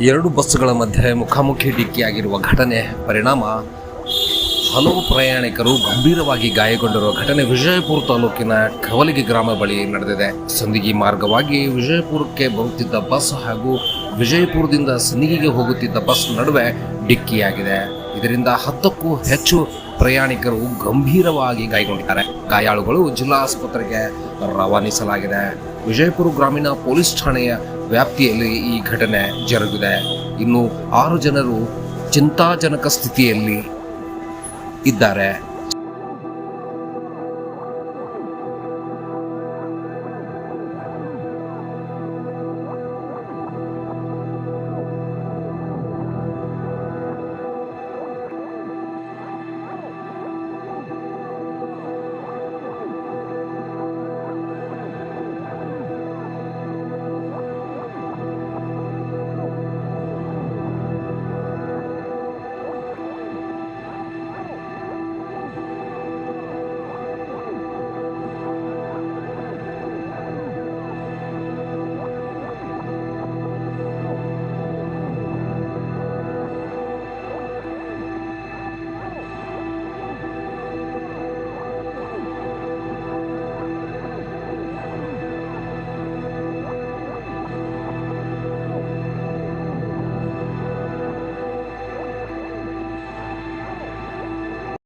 ಎರಡು ಬಸ್ಸುಗಳ ಮಧ್ಯೆ ಮುಖಾಮುಖಿ ಡಿಕ್ಕಿಯಾಗಿರುವ ಘಟನೆ ಪರಿಣಾಮ ಹಲವು ಪ್ರಯಾಣಿಕರು ಗಂಭೀರವಾಗಿ ಗಾಯಗೊಂಡಿರುವ ಘಟನೆ ವಿಜಯಪುರ ತಾಲೂಕಿನ ಕವಲಿಗೆ ಗ್ರಾಮ ಬಳಿ ನಡೆದಿದೆ. ಸಂದಿಗಿ ಮಾರ್ಗವಾಗಿ ವಿಜಯಪುರಕ್ಕೆ ಬರುತ್ತಿದ್ದ ಬಸ್ ಹಾಗೂ ವಿಜಯಪುರದಿಂದ ಸಂದಿಗಿಗೆ ಹೋಗುತ್ತಿದ್ದ ಬಸ್ ನಡುವೆ ಡಿಕ್ಕಿಯಾಗಿದೆ. ಇದರಿಂದ ಹತ್ತಕ್ಕೂ ಹೆಚ್ಚು ಪ್ರಯಾಣಿಕರು ಗಂಭೀರವಾಗಿ ಗಾಯಗೊಂಡಿದ್ದಾರೆ. ಗಾಯಾಳುಗಳು ಜಿಲ್ಲಾ ಆಸ್ಪತ್ರೆಗೆ ರವಾನಿಸಲಾಗಿದೆ. ವಿಜಯಪುರ ಗ್ರಾಮೀಣ ಪೊಲೀಸ್ ಠಾಣೆಯ ವ್ಯಾಪ್ತಿಯಲ್ಲಿ ಈ ಘಟನೆ ಜರುಗಿದೆ. ಇನ್ನು ಆರು ಜನರು ಚಿಂತಾಜನಕ ಸ್ಥಿತಿಯಲ್ಲಿ ಇದ್ದಾರೆ.